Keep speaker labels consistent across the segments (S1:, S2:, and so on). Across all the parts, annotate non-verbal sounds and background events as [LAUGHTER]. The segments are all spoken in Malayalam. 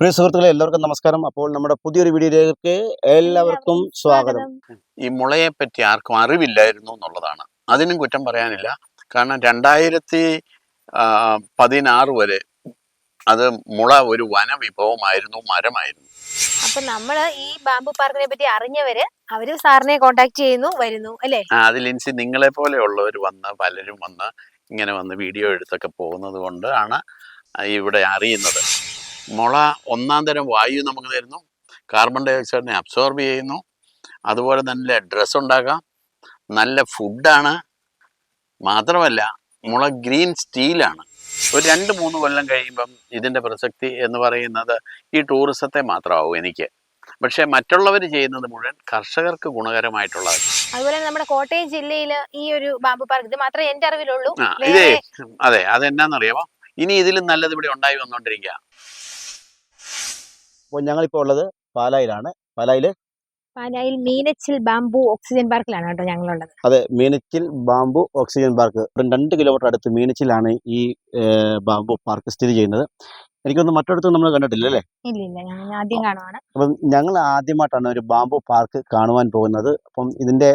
S1: പ്രിയ സുഹൃത്തുക്കളെ എല്ലാവർക്കും നമസ്കാരം. അപ്പോൾ നമ്മുടെ പുതിയൊരു വീഡിയോയിലേക്ക് എല്ലാവർക്കും സ്വാഗതം.
S2: ഈ മുളയെ പറ്റി ആർക്കും അറിവില്ലായിരുന്നു എന്നുള്ളതാണ്. അതിനും കുറ്റം പറയാനില്ല. കാരണം രണ്ടായിരത്തി പതിനാറ് വരെ അത് മുള ഒരു വനവിഭവമായിരുന്നു മരമായിരുന്നു.
S3: അപ്പൊ നമ്മൾ ഈ ബാമ്പു പാർക്കിനെ പറ്റി അറിഞ്ഞവര് അവർ സാറിനെ കോണ്ടാക്ട് ചെയ്യുന്നു വരുന്നു അല്ലേ?
S2: ആ, അതിൽ ഇൻസി നിങ്ങളെ പോലെയുള്ളവർ വന്ന് പലരും വന്ന് ഇങ്ങനെ വന്ന് വീഡിയോ എടുത്തൊക്കെ പോകുന്നത് കൊണ്ടാണ് ഇവിടെ അറിയുന്നത്. മുള ഒന്നാം തരം വായു നമുക്ക് തരുന്നു. കാർബൺ ഡൈ ഓക്സൈഡിനെ അബ്സോർബ് ചെയ്യുന്നു. അതുപോലെ നല്ല ഡ്രസ്സ് ഉണ്ടാക്കാം. നല്ല ഫുഡാണ് മാത്രമല്ല മുള ഗ്രീൻ സ്റ്റീലാണ് ഒരു രണ്ട് മൂന്ന് കൊല്ലം കഴിയുമ്പം ഇതിന്റെ പ്രസക്തി എന്ന് പറയുന്നത് ഈ ടൂറിസത്തെ മാത്രമാവും എനിക്ക്. പക്ഷേ മറ്റുള്ളവർ ചെയ്യുന്നത് മുഴുവൻ കർഷകർക്ക് ഗുണകരമായിട്ടുള്ളത്
S3: അതുപോലെ നമ്മുടെ കോട്ടയം ജില്ലയിൽ ഈ ഒരു ബാബു പാർക്ക് ഇത് മാത്രമേ എന്റെ അറിവിലുള്ളൂ.
S2: ഇതേ അതെ അതെന്നാന്നറിയാമോ ഇനി ഇതിലും നല്ലത് ഇവിടെ ഉണ്ടായി വന്നുകൊണ്ടിരിക്കുക
S1: അപ്പോൾ ഞങ്ങളിപ്പോൾ ഉള്ളത് പാലായിലാണ്. പാലായിൽ
S3: പാലായിൽ മീനച്ചിൽ ബാംബു ഓക്സിജൻ പാർക്കിലാണ് കേട്ടോ ഞങ്ങളുള്ളത്.
S1: അതെ മീനച്ചിൽ ബാംബു ഓക്സിജൻ പാർക്ക്. രണ്ട് കിലോമീറ്റർ അടുത്ത് മീനച്ചിലാണ് ഈ ബാംബു പാർക്ക് സ്ഥിതി ചെയ്യുന്നത്. എനിക്കൊന്ന് മറ്റൊരിടത്തും നമ്മൾ കണ്ടിട്ടില്ല അല്ലേ?
S3: ഇല്ല ഇല്ല. ഞാൻ ആദ്യം കാണുവാണ്.
S1: അപ്പം ഞങ്ങൾ ആദ്യമായിട്ടാണ് ഒരു ബാംബു പാർക്ക് കാണുവാൻ പോകുന്നത്. അപ്പം ഇതിന്റെ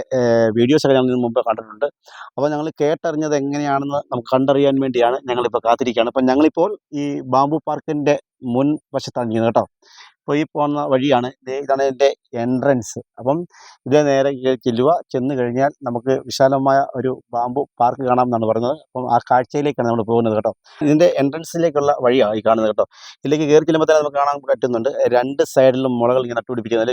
S1: വീഡിയോസ് ഒക്കെ ഞങ്ങൾ ഇതിന് മുമ്പ് കണ്ടിട്ടുണ്ട്. അപ്പോൾ ഞങ്ങൾ കേട്ടറിഞ്ഞത് എങ്ങനെയാണെന്ന് നമുക്ക് കണ്ടറിയാൻ വേണ്ടിയാണ് ഞങ്ങളിപ്പോൾ കാത്തിരിക്കുകയാണ്. അപ്പം ഞങ്ങളിപ്പോൾ ഈ ബാംബു പാർക്കിന്റെ മുൻവശത്താണ് കേട്ടോ. ഈ പോകുന്ന വഴിയാണ്. ഇതാണ് ഇതിന്റെ എൻട്രൻസ് അപ്പം ഇതേ നേരെ ചെല്ലുക. ചെന്ന് കഴിഞ്ഞാൽ നമുക്ക് വിശാലമായ ഒരു ബാമ്പു പാർക്ക് കാണാം എന്നാണ് പറയുന്നത്. അപ്പം ആ കാഴ്ചയിലേക്കാണ് നമ്മൾ പോകുന്നത് കേട്ടോ. ഇതിന്റെ എൻട്രൻസിലേക്കുള്ള വഴിയാണ് ഈ കാണുന്നത് കേട്ടോ. ഇതിലേക്ക് കയറി ചെല്ലുമ്പോൾ തന്നെ നമുക്ക് കാണാൻ പറ്റുന്നുണ്ട്. രണ്ട് സൈഡിലും മുളകൾ ഇങ്ങനെ നട്ടുപിടിപ്പിക്കുന്നത്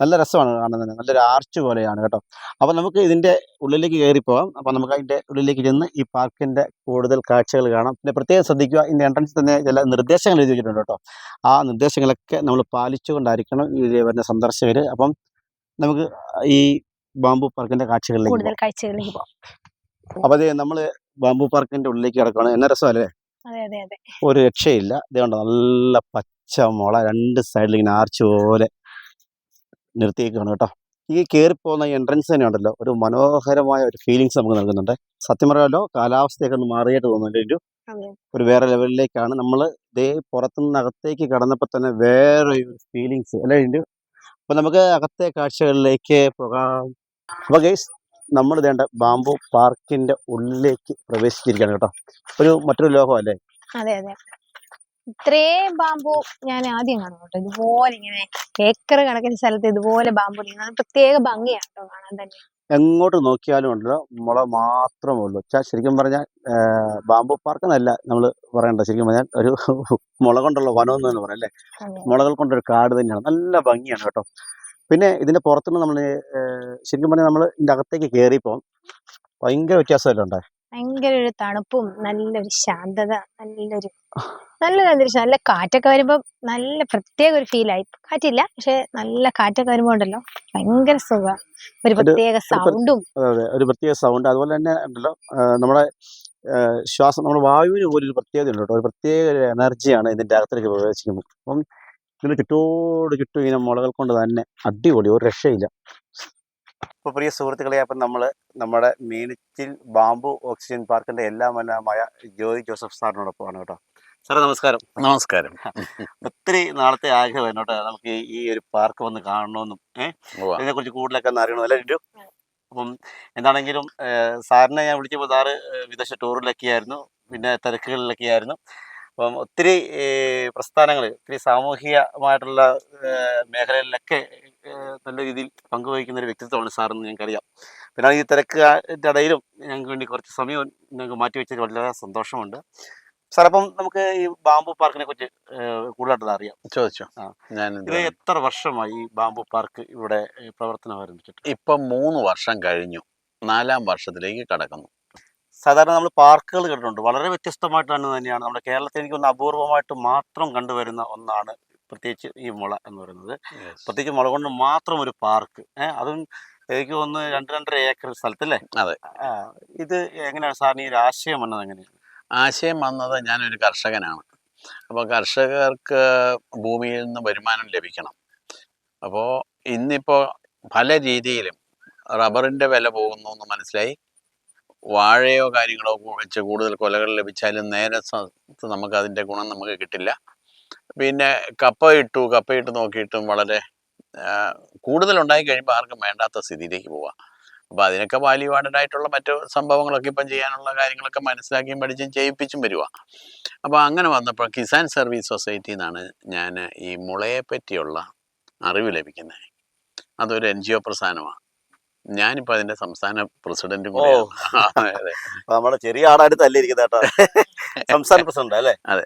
S3: നല്ല
S1: നല്ല രസമാണ് കാണുന്നത്. നല്ലൊരു ആർച്ച് പോലെയാണ് കേട്ടോ. അപ്പം നമുക്ക് ഇതിന്റെ ഉള്ളിലേക്ക് കയറി പോകാം. അപ്പം നമുക്ക് അതിന്റെ ഉള്ളിലേക്ക് ചെന്ന് ഈ പാർക്കിന്റെ കൂടുതൽ കാഴ്ചകൾ കാണാം. പിന്നെ പ്രത്യേകം ശ്രദ്ധിക്കുക ഇതിന്റെ എൻട്രൻസിൽ തന്നെ ചില നിർദ്ദേശങ്ങൾ എഴുതി വെച്ചിട്ടുണ്ട് കേട്ടോ. ആ നിർദ്ദേശങ്ങളൊക്കെ നമ്മൾ പാലിച്ചുകൊണ്ടായിരിക്കണം ഇതിൽ വരുന്ന സന്ദർശകർ അപ്പം നമുക്ക് ഈ ബാംബു പാർക്കിന്റെ കാഴ്ചകളിലേക്ക്
S3: കൂടുതൽ കാഴ്ചകളിലേക്ക് പോകാം.
S1: അപ്പോൾ അതേ നമ്മൾ ബാംബു പാർക്കിന്റെ ഉള്ളിലേക്ക് കിടക്കുകയാണ് എന്നെ രസമല്ലേ? ഒരു രക്ഷയില്ല. ഇതുകൊണ്ട് നല്ല പച്ച മുള രണ്ട് സൈഡിൽ ഇങ്ങനെ ആർച്ച് പോലെ നിർത്തിയേക്കാണ് കേട്ടോ. ഈ കയറിപ്പോകുന്ന എൻട്രൻസ് തന്നെ ഉണ്ടല്ലോ. ഒരു മനോഹരമായ ഒരു ഫീലിങ്സ് നമുക്ക് നൽകുന്നുണ്ട്. സത്യം പറയാമല്ലോ കാലാവസ്ഥയൊക്കെ ഒന്ന് മാറിയിട്ട് തോന്നുന്നുണ്ട് ഒരു വേറെ ലെവലിലേക്കാണ് നമ്മൾ ഇതേ പുറത്തുനിന്ന് അകത്തേക്ക് കടന്നപ്പോൾ തന്നെ വേറെ ഒരു ഫീലിങ്സ് അല്ലേ അപ്പോൾ നമുക്ക് അകത്തെ കാഴ്ചകളിലേക്ക് പോകാം. അപ്പോൾ ഗൈസ് നമ്മൾ ഇതേണ്ട ബാംബു പാർക്കിന്റെ ഉള്ളിലേക്ക് പ്രവേശിച്ചിരിക്കുകയാണ് കേട്ടോ. ഒരു മറ്റൊരു ലോകമല്ലേ
S3: അതെ അതെ. ഇത്രയും ബാമ്പു ഞാൻ ആദ്യം കാണും കേട്ടോ. ഇതുപോലെ ഇങ്ങനെ ഏക്കർ കണക്കിന് സ്ഥലത്ത് ഇതുപോലെ ബാമ്പു പ്രത്യേക ഭംഗിയാണ് കേട്ടോ കാണാൻ തന്നെ.
S1: എങ്ങോട്ട് നോക്കിയാലും ഉണ്ടല്ലോ. മുള മാത്രമേ ഉള്ളൂ. ശരിക്കും പറഞ്ഞാൽ ബാംബു പാർക്ക് എന്നല്ല നമ്മൾ പറയേണ്ടത്. ശരിക്കും പറഞ്ഞാൽ ഒരു [LAUGHS] മുള കൊണ്ടുള്ള വനം എന്ന് പറയാം അല്ലേ? മുളകൾ കൊണ്ടൊരു കാട് തന്നെയാണ്. നല്ല ഭംഗിയാണ് കേട്ടോ. പിന്നെ ഇതിന്റെ പുറത്തുനിന്ന് നമ്മൾ ശരിക്കും പറഞ്ഞാൽ നമ്മൾ ഇതിന്റെ അകത്തേക്ക് കയറിയപ്പോൾ ഭയങ്കര വ്യത്യാസമല്ലേ ഉണ്ടായി?
S3: ഭയങ്കര ഒരു തണുപ്പും നല്ലൊരു ശാന്തത നല്ലൊരു നല്ല അന്തരീക്ഷം നല്ല കാറ്റൊക്കെ വരുമ്പോൾ നല്ല പ്രത്യേക ഒരു ഫീലായി കാറ്റില്ല പക്ഷെ നല്ല കാറ്റൊക്കെ വരുമ്പോ ഉണ്ടല്ലോ ഭയങ്കര സുഖം. ഒരു പ്രത്യേക സൗണ്ടും
S1: അതെ ഒരു പ്രത്യേക സൗണ്ട് അതുപോലെ തന്നെ ഉണ്ടല്ലോ നമ്മുടെ ശ്വാസം നമ്മുടെ വായുവിന് പോലും ഒരു പ്രത്യേകത ഉണ്ട് കേട്ടോ. ഒരു പ്രത്യേക ഒരു എനർജിയാണ് ഇതിന്റെ അകത്തേക്ക് പ്രവേശിക്കുന്നത് അപ്പം ഇതിന് ചുറ്റോട് ചുറ്റും ഇങ്ങനെ മുളകൾ കൊണ്ട് തന്നെ അടിപൊളി ഒരു രക്ഷയില്ല. ഇപ്പോൾ പ്രിയ സുഹൃത്തുക്കളെ അപ്പം നമ്മൾ നമ്മുടെ മീനച്ചിൽ ബാംബു ഓക്സിജൻ പാർക്കിന്റെ എല്ലാ മനമായ ജോയ് ജോസഫ് സാറിനോടൊപ്പമാണ് കേട്ടോ. സാറേ നമസ്കാരം.
S2: നമസ്കാരം.
S1: ഒത്തിരി നാളത്തെ ആഗ്രഹം കേട്ടോ നമുക്ക് ഈ- ഒരു പാർക്ക് വന്ന് കാണണമെന്നും ഏഹ്. ഇതിനെക്കുറിച്ച് കൂടുതലൊക്കെ ഒന്ന് അറിയണം അല്ലേ അപ്പം എന്താണെങ്കിലും സാറിനെ ഞാൻ വിളിച്ചപ്പോൾ സാറ് വിദേശ ടൂറിലൊക്കെ ആയിരുന്നു പിന്നെ തിരക്കുകളിലൊക്കെ ആയിരുന്നു അപ്പം ഒത്തിരി പ്രസ്ഥാനങ്ങൾ ഒത്തിരി സാമൂഹികമായിട്ടുള്ള മേഖലകളിലൊക്കെ നല്ല രീതിയിൽ പങ്കുവഹിക്കുന്ന ഒരു വ്യക്തിത്വമാണ് സാറെന്ന് ഞങ്ങൾക്കറിയാം. പിന്നെ ഈ തിരക്കിന്റെ ഇടയിലും ഞങ്ങൾക്ക് വേണ്ടി കുറച്ച് സമയം ഞങ്ങൾക്ക് മാറ്റിവെച്ചതിൽ വളരെ സന്തോഷമുണ്ട്. സാർ അപ്പം നമുക്ക് ഈ ബാംബു പാർക്കിനെ കുറിച്ച് കൂടുതലായിട്ട് അറിയാം.
S2: ചോദിച്ചോ. ഞാൻ
S1: ഇത് എത്ര വർഷമായി ഈ ബാംബു പാർക്ക് ഇവിടെ പ്രവർത്തനം ആരംഭിച്ചിട്ട്?
S2: ഇപ്പം മൂന്ന് വർഷം കഴിഞ്ഞു. നാലാം വർഷത്തിലേക്ക് കടക്കുന്നു.
S1: സാധാരണ നമ്മൾ പാർക്കുകൾ കണ്ടിട്ടുണ്ട്. വളരെ വ്യത്യസ്തമായിട്ടാണ് തന്നെയാണ്. നമ്മുടെ കേരളത്തിൽ എനിക്ക് ഒന്ന് അപൂർവമായിട്ട് മാത്രം കണ്ടുവരുന്ന ഒന്നാണ് പ്രത്യേകിച്ച് ഈ മുള എന്ന് പറയുന്നത്. പ്രത്യേകിച്ച് മുള കൊണ്ട് മാത്രം ഒരു പാർക്ക്. ഏഹ് അതും എനിക്ക് ഒന്ന് രണ്ട് രണ്ടര ഏക്കർ സ്ഥലത്തല്ലേ?
S2: അതെ.
S1: ഇത് എങ്ങനെയാണ് സാറിന് ഈ ഒരു ആശയം വന്നത് എങ്ങനെയാണ്?
S2: ആശയം വന്നത് ഞാനൊരു കർഷകനാണ്. അപ്പോൾ കർഷകർക്ക് ഭൂമിയിൽ നിന്ന് വരുമാനം ലഭിക്കണം. അപ്പോൾ ഇന്നിപ്പോൾ പല രീതിയിലും റബ്ബറിന്റെ വില പോകുന്നു എന്ന് മനസ്സിലായി. വാഴയോ കാര്യങ്ങളോ വെച്ച് കൂടുതൽ കൊലകൾ ലഭിച്ചാലും നേരെ നമുക്ക് അതിന്റെ ഗുണം നമുക്ക് കിട്ടില്ല. പിന്നെ കപ്പ ഇട്ടു കപ്പ ഇട്ട് നോക്കിയിട്ടും വളരെ കൂടുതൽ ഉണ്ടായി കഴിയുമ്പോൾ ആർക്കും വേണ്ടാത്ത സ്ഥിതിയിലേക്ക് പോവാം. അപ്പോൾ അതിനൊക്കെ വാല്യൂ ആഡഡ് ആയിട്ടുള്ള മറ്റു സംഭവങ്ങളൊക്കെ ഇപ്പം ചെയ്യാനുള്ള കാര്യങ്ങളൊക്കെ മനസ്സിലാക്കിയും പഠിച്ചും ചെയ്യിപ്പിച്ചും വരിക അപ്പോൾ അങ്ങനെ വന്നപ്പോൾ കിസാൻ സർവീസ് സൊസൈറ്റിയിൽ നിന്നാണ് ഞാൻ ഈ മുളയെ പറ്റിയുള്ള അറിവ് ലഭിക്കുന്നത്. അതൊരു എൻ ജി ഒ പ്രസ്ഥാനമാണ്. ഞാനിപ്പോൾ അതിന്റെ സംസ്ഥാന പ്രസിഡന്റും [LAUGHS]
S1: അപ്പൊ നമ്മുടെ ചെറിയ ആടായിട്ട് തല്ലിയിരിക്കുന്നത് കേട്ടോ. സംസ്ഥാന പ്രസിഡന്റ് അല്ലേ? [LAUGHS]
S2: അതെ.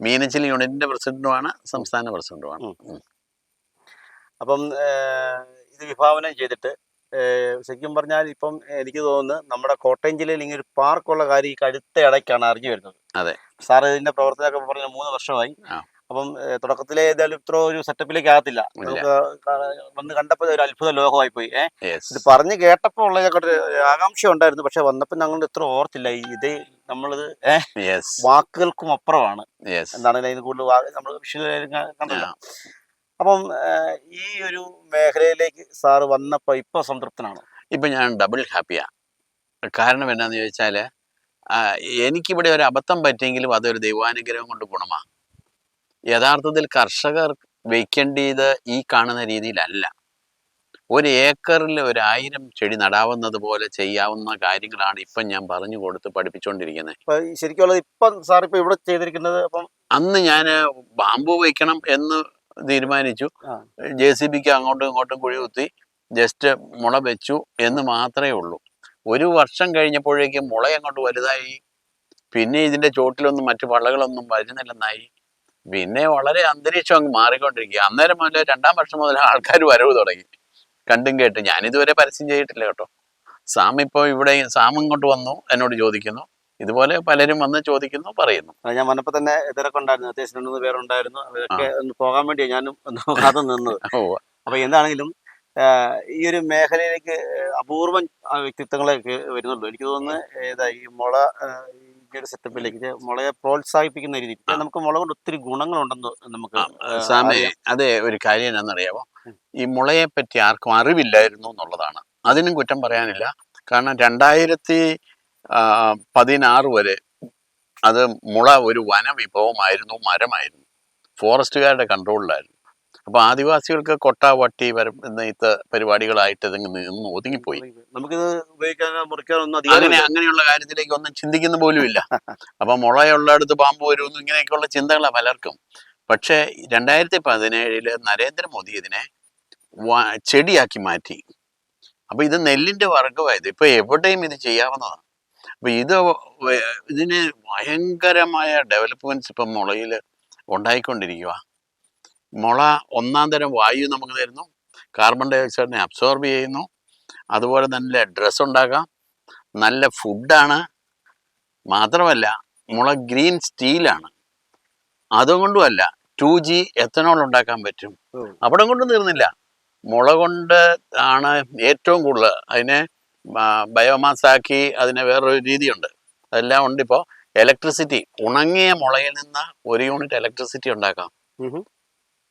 S2: മീനച്ചിൽ യൂണിറ്റിന്റെ പ്രസിഡന്റുമാണ് സംസ്ഥാന പ്രസിഡന്റുമാണ്.
S1: അപ്പം ഇത് വിഭാവനം ചെയ്തിട്ട് ശരിക്കും പറഞ്ഞാൽ ഇപ്പം എനിക്ക് തോന്നുന്നു നമ്മുടെ കോട്ടയം ജില്ലയിൽ ഇങ്ങനെ ഒരു പാർക്കുള്ള കാര്യം ഈ കടുത്ത ഇടയ്ക്കാണ് അറിഞ്ഞു വരുന്നത്.
S2: അതെ.
S1: സാർ ഇതിന്റെ പ്രവർത്തനമൊക്കെ പറഞ്ഞ മൂന്ന് വർഷമായി. അപ്പം തുടക്കത്തിലെ ഏതായാലും ഇത്ര ഒരു സെറ്റപ്പിലേക്ക് ആകത്തില്ല. നമുക്ക് വന്ന് കണ്ടപ്പോൾ ഒരു അത്ഭുത ലോകമായി പോയി ഏഹ് ഇത് പറഞ്ഞ് കേട്ടപ്പോൾ ഉള്ള ഒരു ആകാംക്ഷ ഉണ്ടായിരുന്നു പക്ഷെ വന്നപ്പോൾ ഞങ്ങൾ ഇത്ര ഓർത്തില്ല. ഈ ഇത് നമ്മളിത് വാക്കുകൾക്കും അപ്പുറമാണ്. എന്താണ് അതിന് കൂടുതൽ നമ്മൾ കണ്ടല്ലോ. അപ്പം ഈ ഒരു മേഖലയിലേക്ക് സാറ് വന്നപ്പോ ഇപ്പൊ സംതൃപ്തനാണ്?
S2: ഇപ്പം ഞാൻ ഡബിൾ ഹാപ്പിയാ കാരണം എന്നാന്ന് ചോദിച്ചാൽ എനിക്കിവിടെ ഒരു അബദ്ധം പറ്റിയെങ്കിലും അതൊരു ദൈവാനുഗ്രഹം കൊണ്ട് ഗുണമാണ്. യഥാർത്ഥത്തിൽ കർഷകർ വയ്ക്കേണ്ടത് ഈ കാണുന്ന രീതിയിലല്ല. ഒരു ഏക്കറിൽ ഒരു ആയിരം ചെടി നടാവുന്നത് പോലെ ചെയ്യാവുന്ന കാര്യങ്ങളാണ് ഇപ്പം ഞാൻ പറഞ്ഞു കൊടുത്ത് പഠിപ്പിച്ചുകൊണ്ടിരിക്കുന്നത്
S1: ശരിക്കുള്ളത് ഇപ്പം സാർ ഇപ്പൊ ഇവിടെ ചെയ്തിരിക്കുന്നത് അപ്പം
S2: അന്ന് ഞാൻ ബാമ്പു വയ്ക്കണം എന്ന് തീരുമാനിച്ചു. ജെ സി ബിക്ക് അങ്ങോട്ടും ഇങ്ങോട്ടും കുഴി കുത്തി ജസ്റ്റ് മുള വെച്ചു എന്ന് മാത്രമേ ഉള്ളൂ. ഒരു വർഷം കഴിഞ്ഞപ്പോഴേക്കും മുള അങ്ങോട്ട് വലുതായി. പിന്നെ ഇതിന്റെ ചോട്ടിലൊന്നും മറ്റു വളകളൊന്നും വരുന്നില്ലെന്നായി. പിന്നെ വളരെ അന്തരീക്ഷം അങ്ങ് മാറിക്കൊണ്ടിരിക്കുക. അന്നേരം മുതൽ രണ്ടാം വർഷം മുതൽ ആൾക്കാർ വരവ് തുടങ്ങി. കണ്ടും കേട്ട്. ഞാനിതുവരെ പരസ്യം ചെയ്തിട്ടില്ല കേട്ടോ. സാം ഇപ്പോൾ ഇവിടെ സാം ഇങ്ങോട്ട് വന്നു എന്നോട് ചോദിക്കുന്നു. ഇതുപോലെ പലരും വന്ന് ചോദിക്കുന്നു പറയുന്നു.
S1: ഞാൻ വന്നപ്പോ തന്നെ തിരക്ക് ഉണ്ടായിരുന്നു. അത്യാവശ്യം രണ്ടു പേരുണ്ടായിരുന്നു. അവരൊക്കെ ഒന്ന് പോകാൻ വേണ്ടി ഞാനും നോക്കാതെ നിന്നത്. അപ്പൊ എന്താണെങ്കിലും ഈ ഒരു മേഖലയിലേക്ക് അപൂർവം വ്യക്തിത്വങ്ങളെ വരുന്നുള്ളൂ. എനിക്ക് തോന്നുന്നു ഏതാ ഈ മുള ഈ ഒരു സെറ്റപ്പിലേക്ക് മുളയെ പ്രോത്സാഹിപ്പിക്കുന്ന രീതി. നമുക്ക് മുള കൊണ്ട് ഒത്തിരി ഗുണങ്ങളുണ്ടെന്ന് നമുക്ക്
S2: സാമി അതെ ഒരു കാര്യം എന്നാണെന്നറിയാമോ
S1: ഉം.
S2: ഈ മുളയെ പറ്റി ആർക്കും അറിവില്ലായിരുന്നു എന്നുള്ളതാണ്. അതിനും കുറ്റം പറയാനില്ല. കാരണം രണ്ടായിരത്തി പതിനാറ് വരെ അത് മുള ഒരു വനവിഭവമായിരുന്നു മരമായിരുന്നു. ഫോറസ്റ്റുകാരുടെ കൺട്രോളിലായിരുന്നു. അപ്പോൾ ആദിവാസികൾക്ക് കൊട്ട വട്ടി വരുന്ന നെയ്ത്ത് പരിപാടികളായിട്ട് ഇതിങ്ങ് നിന്ന് ഒതുങ്ങിപ്പോയി.
S1: നമുക്കിത് ഉപയോഗിക്കാനോ മുറിക്കാനോ ഒന്നും
S2: അങ്ങനെ അങ്ങനെയുള്ള കാര്യത്തിലേക്ക് ഒന്നും ചിന്തിക്കുന്ന പോലും ഇല്ല. അപ്പൊ മുളയുള്ളിടത്ത് പാമ്പ് വരുമെന്നും ഇങ്ങനെയൊക്കെയുള്ള ചിന്തകളാണ് പലർക്കും. പക്ഷേ രണ്ടായിരത്തി പതിനേഴിൽ നരേന്ദ്രമോദി ഇതിനെ ചെടിയാക്കി മാറ്റി. അപ്പൊ ഇത് നെല്ലിന്റെ വർഗമായത് ഇപ്പൊ എവിടെയും ഇത് ചെയ്യാവുന്നതാണ്. അപ്പൊ ഇത് ഇതിന് ഭയങ്കരമായ ഡെവലപ്മെന്റ്സ് ഇപ്പം മുളയിൽ ഉണ്ടായിക്കൊണ്ടിരിക്കുക മുള ഒന്നാം തരം വായു നമുക്ക് തരുന്നു. കാർബൺ ഡൈ ഓക്സൈഡിനെ അബ്സോർബ് ചെയ്യുന്നു. അതുപോലെ നല്ല ഡ്രസ്സ് ഉണ്ടാക്കാം. നല്ല ഫുഡാണ് മാത്രമല്ല മുള ഗ്രീൻ സ്റ്റീലാണ് അതുകൊണ്ടുമല്ല ടു ജി എത്തനോൾ ഉണ്ടാക്കാൻ പറ്റും. അവിടെ കൊണ്ടും തീർന്നില്ല. മുള കൊണ്ട് ആണ് ഏറ്റവും കൂടുതൽ അതിനെ ബയോമാസ് ആക്കി അതിന് വേറൊരു രീതിയുണ്ട്. അതെല്ലാം ഉണ്ട് ഇപ്പോൾ ഇലക്ട്രിസിറ്റി ഉണങ്ങിയ മുളയിൽ നിന്ന് ഒരു യൂണിറ്റ് ഇലക്ട്രിസിറ്റി ഉണ്ടാക്കാം.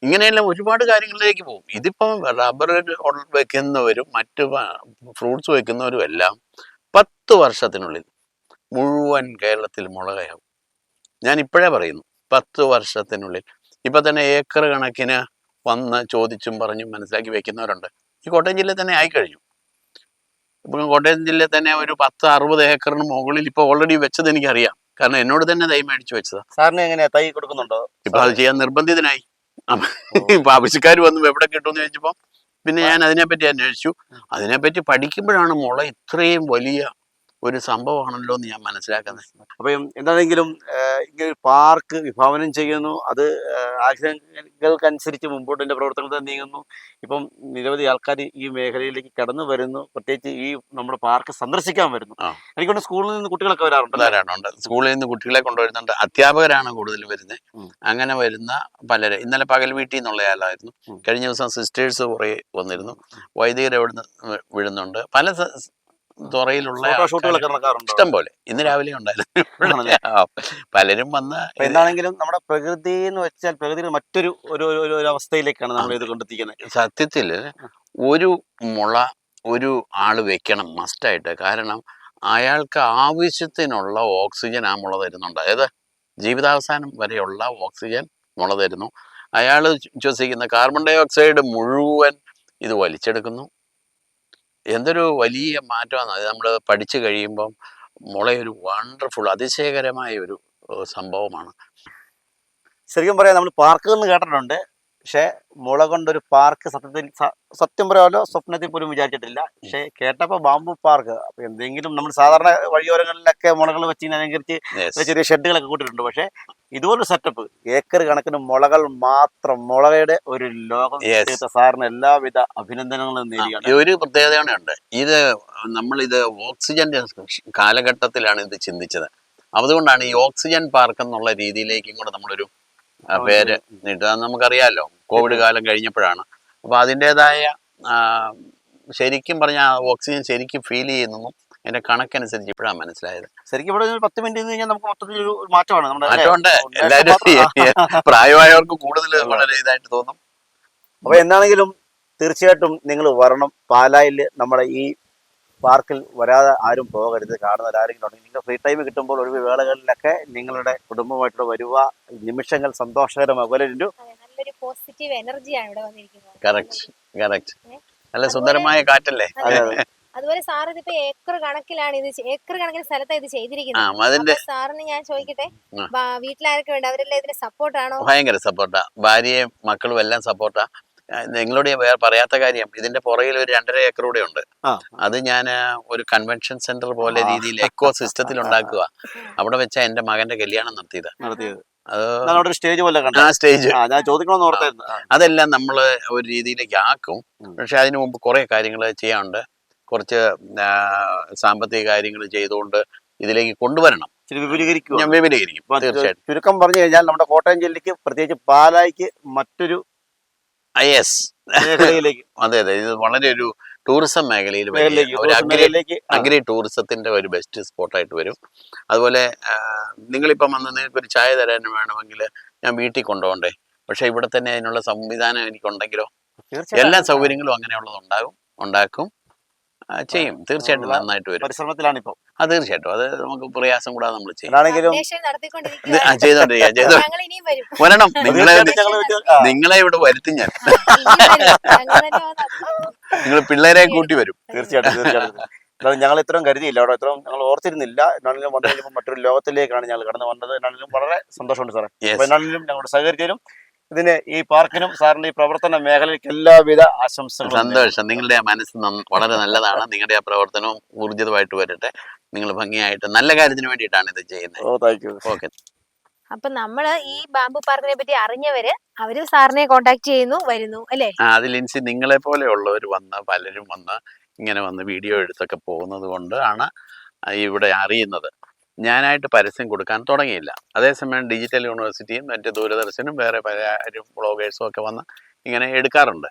S2: ഇങ്ങനെയെല്ലാം ഒരുപാട് കാര്യങ്ങളിലേക്ക് പോകും. ഇതിപ്പം റബ്ബർ വെക്കുന്നവരും മറ്റ് ഫ്രൂട്ട്സ് വെക്കുന്നവരും എല്ലാം പത്ത് വർഷത്തിനുള്ളിൽ മുഴുവൻ കേരളത്തിൽ മുളകയാവും. ഞാൻ ഇപ്പോഴേ പറയുന്നു പത്ത് വർഷത്തിനുള്ളിൽ. ഇപ്പൊ തന്നെ ഏക്കർ കണക്കിന് വന്ന് ചോദിച്ചും പറഞ്ഞും മനസ്സിലാക്കി വെക്കുന്നവരുണ്ട്. ഈ കോട്ടയം ജില്ലയിൽ തന്നെ ആയിക്കഴിഞ്ഞു. ഇപ്പം കോട്ടയം ജില്ലയിൽ തന്നെ ഒരു പത്ത് അറുപത് ഏക്കറിന് മുകളിൽ ഇപ്പോൾ ഓൾറെഡി വെച്ചത് എനിക്കറിയാം. കാരണം എന്നോട് തന്നെ തൈ മേടിച്ചു വെച്ചതാ.
S1: സാറിന് എങ്ങനെയാ തൈ കൊടുക്കുന്നുണ്ടോ?
S2: ഇപ്പൊ അത് ചെയ്യാൻ നിർബന്ധിതനായി. അപ്പൊ [LAUGHS] ആവശ്യക്കാർ വന്നു എവിടെ കിട്ടുമെന്ന് ചോദിച്ചപ്പോ പിന്നെ ഞാൻ അതിനെപ്പറ്റി അന്വേഷിച്ചു. അതിനെപ്പറ്റി പഠിക്കുമ്പോഴാണ് മുള ഇത്രയും വലിയ ഒരു സംഭവമാണല്ലോ എന്ന് ഞാൻ മനസ്സിലാക്കുന്നത്.
S1: അപ്പം എന്താണെങ്കിലും ഇങ്ങനെ പാർക്ക് വിഭാവനം ചെയ്യുന്നു. അത് ആഗ്രഹങ്ങൾക്കനുസരിച്ച് മുമ്പോട്ട് എന്റെ പ്രവർത്തനങ്ങൾ നീങ്ങുന്നു. ഇപ്പം നിരവധി ആൾക്കാർ ഈ മേഖലയിലേക്ക് കടന്നു വരുന്നു. പ്രത്യേകിച്ച് ഈ നമ്മുടെ പാർക്ക് സന്ദർശിക്കാൻ വരുന്നു. എനിക്കൊണ്ട് സ്കൂളിൽ നിന്ന് കുട്ടികളൊക്കെ വരാറുണ്ട്.
S2: ധാരാളമുണ്ട് സ്കൂളിൽ നിന്ന് കുട്ടികളെ കൊണ്ടുവരുന്നുണ്ട്. അധ്യാപകരാണ് കൂടുതൽ വരുന്നത്. അങ്ങനെ വരുന്ന പലരെ. ഇന്നലെ പകൽ വീട്ടിൽ നിന്നുള്ള ആളായിരുന്നു കഴിഞ്ഞ ദിവസം സിസ്റ്റേഴ്സ് കുറേ വന്നിരുന്നു. വൈദികർ എവിടുന്ന് വിടുന്നുണ്ട് പല തുറയിലുള്ള ഇഷ്ടം പോലെ ഇന്ന് രാവിലെ ഉണ്ടായിരുന്നു. പലരും വന്ന
S1: എന്താണെങ്കിലും നമ്മുടെ പ്രകൃതി എന്ന് വെച്ചാൽ പ്രകൃതി മറ്റൊരു ഒരു ഒരു- ഒരു ഒരു അവസ്ഥയിലേക്കാണ് നമ്മൾ ഇത് കൊണ്ടെത്തിക്കുന്നത്.
S2: സത്യത്തിൽ ഒരു മുള ഒരു ആൾ വെക്കണം മസ്റ്റായിട്ട്. കാരണം അയാൾക്ക് ആവശ്യത്തിനുള്ള ഓക്സിജൻ ആ മുള തരുന്നുണ്ട്. അതായത് ജീവിതാവസാനം വരെയുള്ള ഓക്സിജൻ മുള തരുന്നു. അയാൾ ശ്വസിക്കുന്ന കാർബൺ ഡൈ ഓക്സൈഡ് മുഴുവൻ ഇത് വലിച്ചെടുക്കുന്നു. എന്തൊരു വലിയ മാറ്റമാണ്. അത് നമ്മൾ പഠിച്ചു കഴിയുമ്പം മുള ഒരു വണ്ടർഫുൾ അതിശയകരമായ ഒരു സംഭവമാണ്.
S1: ശരിക്കും പറയാം നമ്മൾ പാർക്കിൽ നിന്ന് കേട്ടിട്ടുണ്ട്. പക്ഷേ മുള കൊണ്ടൊരു പാർക്ക് സത്യത്തിൽ സത്യം പറയാമല്ലോ സ്വപ്നത്തിൽ പോലും വിചാരിച്ചിട്ടില്ല. പക്ഷേ കേട്ടപ്പോൾ ബാമ്പു പാർക്ക് അപ്പൊ എന്തെങ്കിലും നമ്മൾ സാധാരണ വഴിയോരങ്ങളിലൊക്കെ മുളകൾ വെച്ച് അലങ്കരിച്ച്. ചെറിയ ഷെഡുകളൊക്കെ കൂട്ടിയിട്ടുണ്ട്. പക്ഷേ ഇതുപോലൊരു സെറ്റപ്പ് ഏക്കർ കണക്കിന് മുളകൾ മാത്രം മുളകയുടെ ഒരു ലോകം. സാറിന് എല്ലാവിധ അഭിനന്ദനങ്ങളും നേടിയാണ്
S2: ഒരു ഒരു ഉണ്ട് ഇത് നമ്മൾ ഇത് ഓക്സിജന്റെ കാലഘട്ടത്തിലാണ് ഇത് ചിന്തിച്ചത്. അതുകൊണ്ടാണ് ഈ ഓക്സിജൻ പാർക്ക് എന്നുള്ള രീതിയിലേക്കും കൂടെ നമ്മളൊരു ആ, പേര് നീട്ടുക നമുക്കറിയാമല്ലോ കോവിഡ് കാലം കഴിഞ്ഞപ്പോഴാണ്. അപ്പോൾ അതിന്റെതായ ശരിക്കും പറഞ്ഞാൽ ഓക്സിജൻ ശരിക്കും ഫീൽ ചെയ്യുന്നു അതിന്റെ കണക്കനുസരിച്ച് ഇപ്പോഴാണ് മനസ്സിലായത്.
S1: ശരിക്കും ഇവിടെ പത്ത് മിനിറ്റ് കഴിഞ്ഞാൽ നമുക്ക് മൊത്തത്തിൽ ഒരു മാറ്റമാണ് നമ്മുടെ?
S2: മാറ്റമുണ്ട്. എല്ലാവരും പ്രായമായവർക്ക് കൂടുതൽ വളരെ ഇതായിട്ട് തോന്നും.
S1: അപ്പൊ എന്താണെങ്കിലും തീർച്ചയായിട്ടും നിങ്ങൾ വരണം. പാലായിൽ നമ്മുടെ ഈ പാർക്കിൽ വരാതെ ആരും പോകരുത്. കാണുന്നവർ ആരെങ്കിലും ഉണ്ടെങ്കിൽ നിങ്ങൾ ഫ്രീ ടൈം കിട്ടുമ്പോൾ ഒഴിവ് വേളകളിലൊക്കെ നിങ്ങളുടെ കുടുംബമായിട്ട് വരുക നിമിഷങ്ങൾ സന്തോഷകരമാകും.
S3: നല്ലൊരു പോസിറ്റീവ് എനർജിയാണ് ഇവിടെ വന്നിരിക്കുന്നത്.
S2: കറക്റ്റ് കറക്റ്റ് നല്ല സുന്ദരമായ കാറ്റല്ലേ?
S1: അതെ അതെ. [LAUGHS]
S3: അതുപോലെ സാർ ഇതിപ്പോ ഏക്കർ കണക്കിലാണ് ഇത് ഏക്കർ കണക്കിന് സ്ഥലത്താണ് ഇത് ചെയ്തിരിക്കുന്നത്. സാറിന് ഞാൻ ചോദിക്കട്ടെ വീട്ടിലാരൊക്കെ ഉണ്ട്? അവരെല്ലാം ഇതിന് സപ്പോർട്ടാണോ
S2: ഭയങ്കര സപ്പോർട്ടാ ഭാര്യയും മക്കളും എല്ലാം സപ്പോർട്ടാ നിങ്ങളോട് ഞാൻ വേറെ പറയാത്ത കാര്യം. ഇതിന്റെ പുറകിൽ ഒരു രണ്ടര ഏക്കർ കൂടെ ഉണ്ട്. അത് ഞാൻ ഒരു കൺവെൻഷൻ സെന്റർ പോലെ രീതിയിൽ എക്കോ സിസ്റ്റത്തിൽ ഉണ്ടാക്കുക. അവിടെ വെച്ചാ എന്റെ മകന്റെ കല്യാണം നടത്തിയത്. അത്
S1: സ്റ്റേജ് പോലെ
S2: ആ സ്റ്റേജ്
S1: ഞാൻ ചോദിക്കണമെന്ന് ഓർത്തായിരുന്നു. ആ.
S2: അതെല്ലാം നമ്മൾ ഒരു രീതിയിലേക്ക് ആക്കും. പക്ഷെ അതിനു മുമ്പ് കുറെ കാര്യങ്ങൾ ചെയ്യാനുണ്ട്. കുറച്ച് സാമ്പത്തിക കാര്യങ്ങൾ ചെയ്തുകൊണ്ട് ഇതിലേക്ക് കൊണ്ടുവരണം.
S1: വിപുലീകരിക്കും
S2: ഞാൻ വിപുലീകരിക്കും. തീർച്ചയായിട്ടും.
S1: ചുരുക്കം പറഞ്ഞു കഴിഞ്ഞാൽ നമ്മുടെ കോട്ടയം ജില്ലയ്ക്ക് പ്രത്യേകിച്ച് പാലായിക്ക് മറ്റൊരു
S2: യെസ്
S1: മേഖലയിലേക്ക്.
S2: അതെ അതെ. ഇത് വളരെ ഒരു ടൂറിസം മേഖലയിൽ ഒരു അഗ്രി അഗ്രി ടൂറിസത്തിന്റെ ഒരു ബെസ്റ്റ് സ്പോട്ടായിട്ട് വരും. അതുപോലെ നിങ്ങളിപ്പം വന്ന് നിങ്ങൾക്ക് ഒരു ചായ തരാൻ വേണമെങ്കിൽ ഞാൻ വീട്ടിൽ കൊണ്ടുപോകണ്ടേ? പക്ഷെ ഇവിടെ തന്നെ അതിനുള്ള സംവിധാനം എനിക്കുണ്ടെങ്കിലോ? എല്ലാ സൗകര്യങ്ങളും അങ്ങനെയുള്ളത് ഉണ്ടാകും ഉണ്ടാക്കും. ചെയ്യും. തീർച്ചയായിട്ടും നന്നായിട്ട് വരും.
S1: പരിശ്രമത്തിലാണ് ഇപ്പൊ
S2: ആ തീർച്ചയായിട്ടും. അത് നമുക്ക് പ്രയാസം കൂടാതെ നമ്മൾ ചെയ്യും. ചെയ്തോണ്ടിരിക്കുക വരണം. നിങ്ങളെ നിങ്ങളെ ഇവിടെ വരുത്തും ഞാൻ. നിങ്ങൾ പിള്ളേരെ കൂട്ടി വരും.
S1: തീർച്ചയായിട്ടും തീർച്ചയായിട്ടും. എന്നാലും ഞങ്ങൾ ഇത്രയും കരുതിയില്ല അവിടെ ഇത്രയും ഞങ്ങൾ ഓർത്തിരുന്നില്ല. എന്നാണെങ്കിലും വന്നു കഴിഞ്ഞപ്പോൾ മറ്റൊരു ലോകത്തിലേക്കാണ് ഞങ്ങൾ കടന്നു വന്നത്. എന്നാണെങ്കിലും വളരെ സന്തോഷമുണ്ട് സാറേ. എന്നാണെങ്കിലും ഞങ്ങളുടെ സഹകരിച്ചാലും ഇതിന് ഈ പാർക്കിനും സാറിന്റെ ഈ പ്രവർത്തന മേഖലയ്ക്ക് എല്ലാവിധ ആശംസകളും
S2: സന്തോഷം. നിങ്ങളുടെ ആ മനസ്സ് വളരെ നല്ലതാണ്. നിങ്ങളുടെ ആ പ്രവർത്തനവും ഊർജിതമായിട്ട് വരട്ടെ. നിങ്ങൾ ഭംഗിയായിട്ട് നല്ല കാര്യത്തിന് വേണ്ടിയിട്ടാണ് ഇത് ചെയ്യുന്നത്.
S1: Oh thank you.
S2: ഓക്കെ.
S3: അപ്പൊ നമ്മൾ ഈ ബാംബു പാർക്കിനെ പറ്റി അറിഞ്ഞവര് അവർ സാറിനെ കോണ്ടാക്ട് ചെയ്യുന്നു വരുന്നു അല്ലേ?
S2: അതിൽ ഇൻസി ലിൻസി നിങ്ങളെ പോലെയുള്ളവർ വന്ന് പലരും വന്ന് ഇങ്ങനെ വന്ന് വീഡിയോ എടുത്തൊക്കെ പോകുന്നത് കൊണ്ടാണ് ഇവിടെ അറിയുന്നത്. ഞാനായിട്ട് പരസ്യം കൊടുക്കാൻ തുടങ്ങിയില്ല. അതേസമയം ഡിജിറ്റൽ യൂണിവേഴ്സിറ്റിയും മറ്റ് ദൂരദർശനും വേറെ പല ബ്ലോഗേഴ്സും ഒക്കെ വന്ന് ഇങ്ങനെ എടുക്കാറുണ്ട്.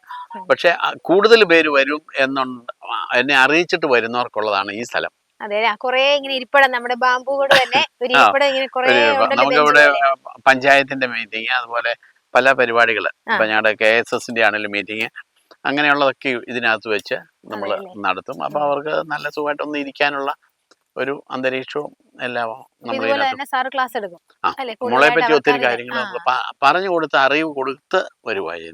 S2: പക്ഷെ കൂടുതൽ പേര് വരും എന്നുണ്ട് എന്നെ അറിയിച്ചിട്ട് വരുന്നവർക്കുള്ളതാണ് ഈ സ്ഥലം.
S3: അതെ കൊറേ ഇങ്ങനെ ഇരിപ്പടം നമ്മുടെ കൊണ്ട് തന്നെ ഒരു ഇങ്ങനെ കൊറേ
S2: ഒരു
S3: ഉണ്ടല്ലോ
S2: നമുക്ക്
S3: bench
S2: ഇവിടെ പഞ്ചായത്തിന്റെ മീറ്റിംഗ് അതുപോലെ പല പരിപാടികൾ. ഇപ്പൊ ഞങ്ങളുടെ കെ എസ് എസിന്റെ ആണെങ്കിലും മീറ്റിംഗ് അങ്ങനെയുള്ളതൊക്കെ ഇതിനകത്ത് വെച്ച് നമ്മൾ നടത്തും. അപ്പൊ അവർക്ക് നല്ല സുഖമായിട്ടൊന്ന് ഇരിക്കാനുള്ള ഒരു അന്തരീക്ഷവും എല്ലാം നമ്മളെ പറ്റി ഒത്തിരി കാര്യങ്ങൾ പറഞ്ഞു കൊടുത്ത് അറിവ് കൊടുത്ത് വരുവായി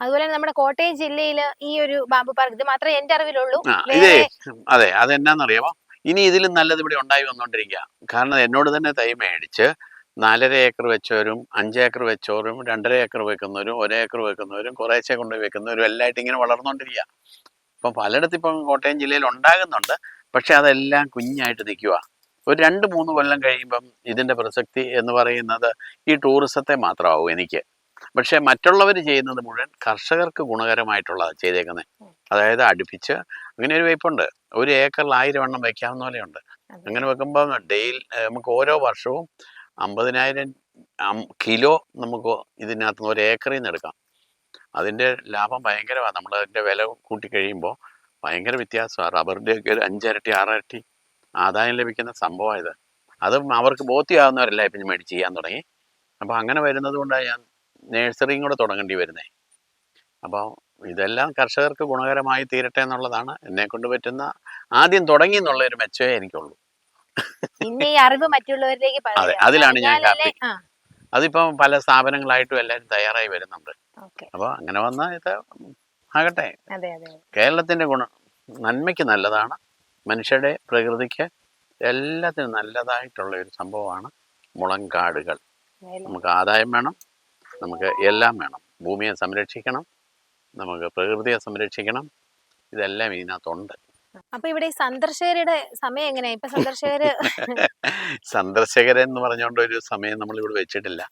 S3: അതുപോലെ നമ്മുടെ കോട്ടയം ജില്ലയിൽ ഈ ഒരു ബാമ്പു പാർക്ക് ഇത് മാത്രമേ എന്റെ അറിവിലുള്ളൂ.
S2: ഇതേ അതെ അതെന്നാന്നറിയാമോ ഇനി ഇതിലും നല്ലത് ഇവിടെ ഉണ്ടായി വന്നോണ്ടിരിക്കുക കാരണം എന്നോട് തന്നെ തൈ മേടിച്ച് നാലര ഏക്കർ വെച്ചവരും അഞ്ച് ഏക്കർ വെച്ചവരും രണ്ടര ഏക്കർ വെക്കുന്നവരും ഒരു ഏക്കർ വെക്കുന്നവരും കുറേശ്ശെ കൊണ്ട് വെക്കുന്നവരും എല്ലായിട്ട് ഇങ്ങനെ വളർന്നുകൊണ്ടിരിക്കുക അപ്പം പലയിടത്തും ഇപ്പം കോട്ടയം ജില്ലയിൽ ഉണ്ടാകുന്നുണ്ട്. പക്ഷെ അതെല്ലാം കുഞ്ഞായിട്ട് നിൽക്കുക ഒരു രണ്ട് മൂന്ന് കൊല്ലം കഴിയുമ്പം ഇതിന്റെ പ്രസക്തി എന്ന് പറയുന്നത് ഈ ടൂറിസത്തെ മാത്രമാവും എനിക്ക്. പക്ഷേ മറ്റുള്ളവർ ചെയ്യുന്നത് മുഴുവൻ കർഷകർക്ക് ഗുണകരമായിട്ടുള്ള ചെയ്തേക്കുന്നത് അതായത് അടുപ്പിച്ച് അങ്ങനെ ഒരു വയ്പുണ്ട് ഒരു ഏക്കറിൽ ആയിരം എണ്ണം വയ്ക്കാവുന്ന പോലെയുണ്ട്. അങ്ങനെ വെക്കുമ്പോൾ ഡെയിൽ നമുക്ക് ഓരോ വർഷവും അമ്പതിനായിരം കിലോ നമുക്ക് ഇതിനകത്ത് നിന്ന് ഒരു ഏക്കറിൽ നിന്ന് എടുക്കാം. അതിന്റെ ലാഭം ഭയങ്കരമാണ് നമ്മൾ അതിന്റെ വില കൂട്ടി കഴിയുമ്പോൾ ഭയങ്കര വ്യത്യാസമാണ് റബ്ബറിന്റെ ഒക്കെ ഒരു അഞ്ചരട്ടി ആറരട്ടി ആദായം ലഭിക്കുന്ന സംഭവമാണ് ഇത്. അത് അവർക്ക് ബോധ്യമാകുന്നവരല്ല ഇപ്പം മേടിച്ച് ചെയ്യാൻ തുടങ്ങി? അപ്പോൾ അങ്ങനെ വരുന്നത് കൊണ്ടാണ് ഞാൻ നേഴ്സറിയും കൂടെ തുടങ്ങേണ്ടി വരുന്നത് അപ്പോൾ ഇതെല്ലാം കർഷകർക്ക് ഗുണകരമായി തീരട്ടെ എന്നുള്ളതാണ്. എന്നെ കൊണ്ട് പറ്റുന്ന ആദ്യം തുടങ്ങി എന്നുള്ള ഒരു മെച്ചമേ എനിക്കുള്ളൂ.
S3: പിന്നെ ഈ അറിവ് മറ്റുള്ളവരിലേക്ക്
S2: അതെ, അതിലാണ് ഞാൻ
S3: കാപ്പി
S2: അതിപ്പം പല സ്ഥാപനങ്ങളായിട്ടും എല്ലാവരും തയ്യാറായി വരുന്നുണ്ട്. അപ്പോൾ അങ്ങനെ വന്നാൽ ഇത് ആകട്ടെ. കേരളത്തിന്റെ ഗുണം നന്മയ്ക്ക് നല്ലതാണ്. മനുഷ്യരുടെ പ്രകൃതിക്ക് എല്ലാത്തിനും നല്ലതായിട്ടുള്ള ഒരു സംഭവമാണ് മുളങ്കാടുകൾ. നമുക്ക് ആദായം വേണം നമുക്ക് എല്ലാം വേണം. ഭൂമിയെ സംരക്ഷിക്കണം നമുക്ക് പ്രകൃതിയെ സംരക്ഷിക്കണം. ഇതെല്ലാം ഇതിനകത്തുണ്ട്.
S3: അപ്പൊ ഇവിടെ സന്ദർശകരുടെ സമയം എങ്ങനെയാ? ഇപ്പൊ സന്ദർശകര്
S2: സന്ദർശകരെന്ന് പറഞ്ഞുകൊണ്ട് ഒരു സമയം നമ്മൾ ഇവിടെ വെച്ചിട്ടില്ല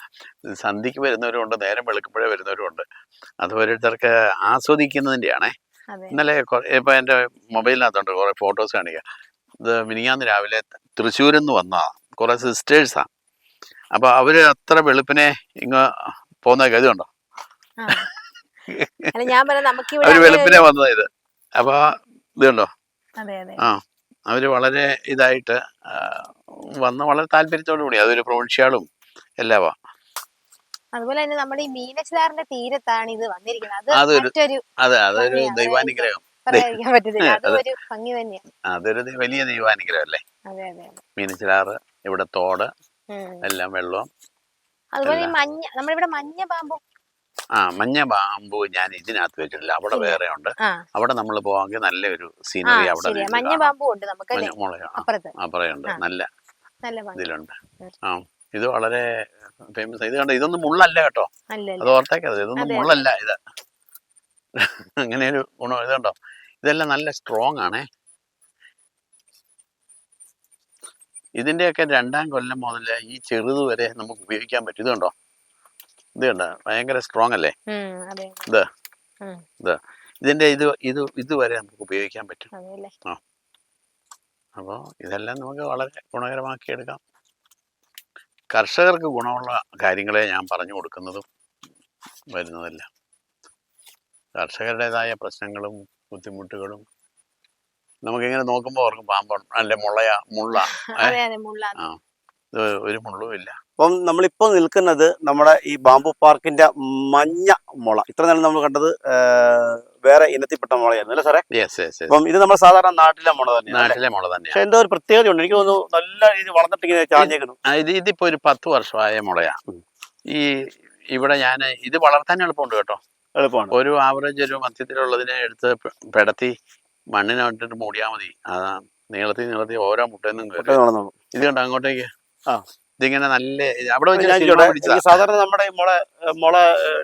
S2: സന്ധ്യക്ക് വരുന്നവരുണ്ട് നേരം വെളുക്കുമ്പോഴേ വരുന്നവരുണ്ട് അത് ഓരോരുത്തർക്ക്
S3: ആസ്വദിക്കുന്നതിന്റെയാണേ
S2: ഇന്നലെ ഇപ്പൊ എന്റെ മൊബൈലിനകത്തുണ്ട് കുറെ ഫോട്ടോസ് കാണിക്കുക ഇത് മിനിങ്ങാന്ന് രാവിലെ തൃശ്ശൂരിൽ നിന്ന് വന്നതാ കുറെ സിസ്റ്റേഴ്സാ. അപ്പൊ അവർ അത്ര വെളുപ്പിനെ ഇങ്ങ് പോകുന്ന ഗതി ഉണ്ടോ?
S3: അങ്ങനെ
S2: വെളുപ്പിനെ വന്നത് ഇത്. അപ്പോൾ ഇത് കണ്ടോ
S3: അതെ അതെ
S2: ആ അവർ വളരെ ഇതായിട്ട് വന്ന് വളരെ താല്പര്യത്തോടു കൂടി അതൊരു പ്രൊവിൻഷ്യാളും എല്ലാവാ.
S3: അതുപോലെ തന്നെ നമ്മുടെ ഈ മീനച്ചിലാറിന്റെ തീരത്താണ് ഇത് വന്നിരിക്കുന്നത്. അത്
S2: അതൊരു- അതെ അതൊരു. ദൈവാനുഗ്രഹം. അതൊരു വലിയ ദൈവാനുഗ്രഹം അല്ലേ? മീനച്ചിലാറ് ഇവിടെ തോട് എല്ലാം വെള്ളം
S3: അതുപോലെ. മഞ്ഞ നമ്മളിവിടെ മഞ്ഞ പാമ്പും
S2: ആ മഞ്ഞ ബാമ്പു ഞാൻ ഇതിനകത്ത് വെച്ചിട്ടില്ല. അവിടെ വേറെ ഉണ്ട് അവിടെ നമ്മൾ പോവാമെങ്കിൽ നല്ലൊരു സീനറി അവിടെ അപ്പറയുണ്ട്
S3: മഞ്ഞ ബാമ്പു ഉണ്ട് നമുക്കല്ലേ
S2: മഞ്ഞ ആ, പറയുണ്ട്. നല്ല ഇതിലുണ്ട്. ആ ഇത് വളരെ ഫേമസ് ഇത് കണ്ടോ? ഇതൊന്നും മുള്ളല്ല കേട്ടോ. അത് ഓർത്തേക്കത് ഇതൊന്നും. മുള്ളല്ല ഇത്. അങ്ങനെ ഒരു ഗുണം. ഇത് കണ്ടോ? ഇതെല്ലാം നല്ല സ്ട്രോങ് ആണേ. ഇതിന്റെയൊക്കെ രണ്ടാം കൊല്ലം മുതൽ ഈ ചെറുത് വരെ നമുക്ക് ഉപയോഗിക്കാൻ പറ്റും. ഇത് കണ്ടോ? ഇത് കണ്ടോ ഭയങ്കര സ്ട്രോങ് അല്ലേ? ഇത് ഇതിന്റെ ഇത് ഇത് ഇതുവരെ നമുക്ക് ഉപയോഗിക്കാൻ പറ്റും.
S3: ആ.
S2: അപ്പോൾ ഇതെല്ലാം നമുക്ക് വളരെ ഗുണകരമാക്കി എടുക്കാം. കർഷകർക്ക് ഗുണമുള്ള കാര്യങ്ങളെ ഞാൻ പറഞ്ഞു കൊടുക്കുന്നതും വരുന്നതല്ല. കർഷകരുടേതായ പ്രശ്നങ്ങളും ബുദ്ധിമുട്ടുകളും നമുക്കിങ്ങനെ നോക്കുമ്പോൾ അവർക്ക് പാമ്പ അല്ലെ മുള്ളയാ മുള്ള. [LAUGHS] ആ. ഒരു മുള്ളുമില്ല
S1: അപ്പം നമ്മളിപ്പോൾ നിൽക്കുന്നത് നമ്മുടെ ഈ ബാംബു പാർക്കിന്റെ മഞ്ഞ മുള. ഇത്ര നേരം നമ്മൾ കണ്ടത് വേറെ ഇനത്തിൽപ്പെട്ട മുളയായിരുന്നു അല്ലേ സാറേ? അപ്പം ഇത് നമ്മുടെ സാധാരണ നാട്ടിലെ മുള തന്നെ?
S2: നാട്ടിലെ മുള തന്നെ
S1: പക്ഷെ എന്തോ ഒരു പ്രത്യേകത ഉണ്ട്. എനിക്ക് തോന്നുന്നു നല്ല രീതി വളർന്നിട്ട് ഇങ്ങനെ ചാഞ്ഞേക്കുന്നു
S2: അതായത് ഇത് ഇതിപ്പോ ഒരു പത്ത് വർഷമായ മുളയാ. ഈ ഇവിടെ ഞാൻ ഇത് വളർത്താൻ എളുപ്പമുണ്ട് കേട്ടോ.
S1: എളുപ്പമാണ്.
S2: ഒരു ആവറേജ് ഒരു മധ്യത്തിലുള്ളതിനെ എടുത്ത് പെടത്തി മണ്ണിനോട്ടിട്ട് മൂടിയാൽ മതി. നീളത്തി നീളത്തി ഓരോ
S1: മുട്ടയിൽ നിന്നും
S2: ഇത് കണ്ടോ അങ്ങോട്ടേക്ക്?
S1: ആ.
S2: ഇതിങ്ങനെ നല്ല അവിടെ വെച്ച്
S1: സാധാരണ നമ്മുടെ മുള മുള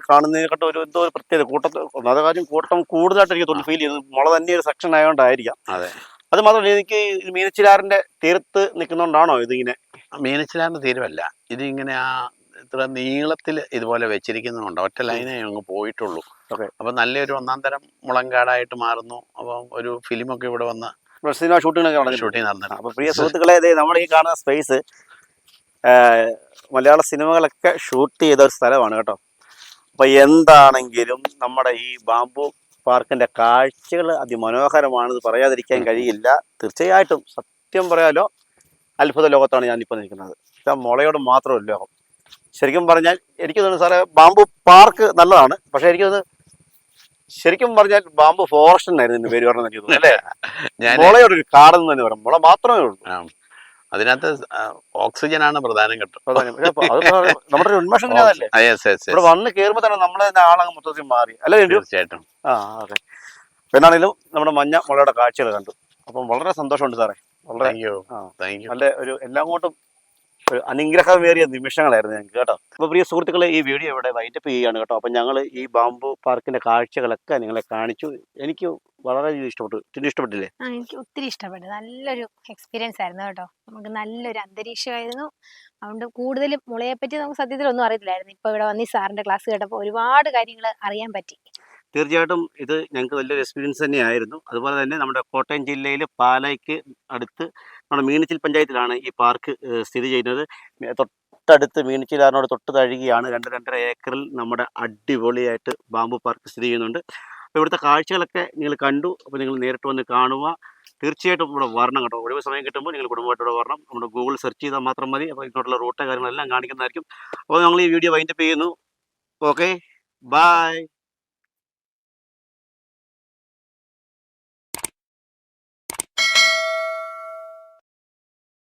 S1: കാണുന്നതിനെക്കാട്ടും ഒരു എന്തോ ഒരു പ്രത്യേകത കൂട്ടത്തിൽ ഒന്നാമത്തെ കാര്യം കൂട്ടം കൂടുതലായിട്ട് എനിക്ക് തോന്നുന്നു ഫീൽ ചെയ്യുന്നത് മുള തന്നെ ഒരു സെക്ഷൻ ആയതുകൊണ്ടായിരിക്കാം
S2: അതെ.
S1: അത് മാത്രമല്ല എനിക്ക് മീനച്ചിലാറിന്റെ തീരത്ത് നിൽക്കുന്നതുകൊണ്ടാണോ ഇതിങ്ങനെ?
S2: മീനച്ചിലാറിന്റെ തീരമല്ല. ഇതിങ്ങനെ ആ ഇത്ര നീളത്തിൽ ഇതുപോലെ വെച്ചിരിക്കുന്നതുകൊണ്ട് ഒറ്റ ലൈനേ അങ്ങ് പോയിട്ടുള്ളൂ.
S1: ഓക്കെ.
S2: അപ്പം നല്ലൊരു ഒന്നാം തരം മുളങ്കാടായിട്ട് മാറുന്നു. അപ്പം ഒരു ഫിലിമൊക്കെ ഇവിടെ വന്ന്
S1: സിനിമ ഷൂട്ടിങ്ങൊക്കെ
S2: ഷൂട്ടിങ് നടന്നിട്ടുണ്ട്.
S1: അപ്പോൾ പ്രിയ സുഹൃത്തുക്കളെ നമ്മൾ ഈ കാണുന്ന സ്പേസ് മലയാള സിനിമകളൊക്കെ ഷൂട്ട് ചെയ്ത ഒരു സ്ഥലമാണ് കേട്ടോ. അപ്പോൾ എന്താണെങ്കിലും നമ്മുടെ ഈ ബാംബു പാർക്കിന്റെ കാഴ്ചകൾ അതിമനോഹരമാണെന്ന് പറയാതിരിക്കാൻ കഴിയില്ല. തീർച്ചയായിട്ടും സത്യം പറയാലോ അത്ഭുത ലോകത്താണ് ഞാനിപ്പോൾ നിൽക്കുന്നത്. ഇതാ മുളയോട് മാത്രമല്ല ലോകം. ശരിക്കും പറഞ്ഞാൽ എനിക്ക് തോന്നുന്നു സാറേ ബാംബു പാർക്ക് നല്ലതാണ്. പക്ഷേ എനിക്ക് തോന്നുന്നു ശരിക്കും പറഞ്ഞാൽ ബാംബു ഫോറസ്റ്റ് എന്നായിരുന്നു പേര് പറഞ്ഞത് എനിക്ക് തോന്നുന്നു അല്ലേ?
S2: ഞാൻ
S1: മുളയുടെ ഒരു കാടെന്ന് തന്നെ പറയാം. മുള മാത്രമേ ഉള്ളൂ.
S2: അതിനകത്ത് ഓക്സിജൻ ആണ് പ്രധാനം കേട്ടോ.
S1: നമ്മുടെ ഉന്മേഷം ഇവിടെ വന്ന് കയറുമ്പോ തന്നെ നമ്മളെ ആളങ്ങ് മൊത്തത്തിൽ മാറി. അല്ലേ?
S2: തീർച്ചയായിട്ടും.
S1: ആ അതെ. നമ്മുടെ മഞ്ഞ മുളയുടെ കാഴ്ചകൾ കണ്ടു. അപ്പം വളരെ സന്തോഷമുണ്ട് സാറേ. വളരെ നല്ല ഒരു എല്ലാം കൊണ്ടും ഒരു അനുഗ്രഹമേറിയ നിമിഷങ്ങളായിരുന്നു ഞങ്ങൾക്ക് കേട്ടോ. അപ്പോൾ പ്രിയ സുഹൃത്തുക്കളെ ഈ വീഡിയോ ഇവിടെ വൈറ്റപ്പ് ചെയ്യുകയാണ് കേട്ടോ. അപ്പോൾ ഞങ്ങൾ ഈ ബാംബു പാർക്കിന്റെ കാഴ്ചകളൊക്കെ നിങ്ങളെ കാണിച്ചു. എനിക്ക് വളരെയധികം ഇഷ്ടപ്പെട്ടു. ഒത്തിരി ഇഷ്ടപ്പെട്ടില്ലേ?
S3: എനിക്ക് ഒത്തിരി ഇഷ്ടപ്പെട്ടു. നല്ലൊരു എക്സ്പീരിയൻസ് ആയിരുന്നു കേട്ടോ. നമുക്ക് നല്ലൊരു അന്തരീക്ഷമായിരുന്നു. അതുകൊണ്ട് കൂടുതലും മുളയെ പറ്റി നമുക്ക് സത്യത്തിൽ ഒന്നും അറിയത്തില്ലായിരുന്നു. ഇപ്പൊ ഇവിടെ വന്ന് ഈ സാറിന്റെ ക്ലാസ് കേട്ടപ്പോൾ ഒരുപാട് കാര്യങ്ങൾ അറിയാൻ പറ്റി.
S1: തീർച്ചയായിട്ടും ഇത് ഞങ്ങൾക്ക് വലിയൊരു എക്സ്പീരിയൻസ് തന്നെയായിരുന്നു. അതുപോലെ തന്നെ നമ്മുടെ കോട്ടയം ജില്ലയിൽ പാലയ്ക്ക് അടുത്ത് നമ്മുടെ മീനച്ചിൽ പഞ്ചായത്തിലാണ് ഈ പാർക്ക് സ്ഥിതി ചെയ്യുന്നത്. തൊട്ടടുത്ത് മീനച്ചിലാറിനോട് തൊട്ട് തഴുകിയാണ് രണ്ട് രണ്ടര ഏക്കറിൽ നമ്മുടെ അടിപൊളിയായിട്ട് ബാമ്പു പാർക്ക് സ്ഥിതി ചെയ്യുന്നുണ്ട്. അപ്പോൾ ഇവിടുത്തെ കാഴ്ചകളൊക്കെ നിങ്ങൾ കണ്ടു. അപ്പോൾ നിങ്ങൾ നേരിട്ട് വന്ന് കാണുക. തീർച്ചയായിട്ടും ഇവിടെ വരണം കേട്ടോ. ഒഴിവ് സമയം കിട്ടുമ്പോൾ നിങ്ങൾ കുടുംബമായിട്ട് ഇവിടെ വരണം. നമ്മുടെ ഗൂഗിൾ സെർച്ച് ചെയ്താൽ മാത്രം മതി. അപ്പോൾ ഇങ്ങോട്ടുള്ള റൂട്ട് കാര്യങ്ങളെല്ലാം കാണിക്കുന്നതായിരിക്കും. അപ്പോൾ ഞങ്ങൾ ഈ വീഡിയോ വൈൻഡപ്പ് ചെയ്യുന്നു. Okay bye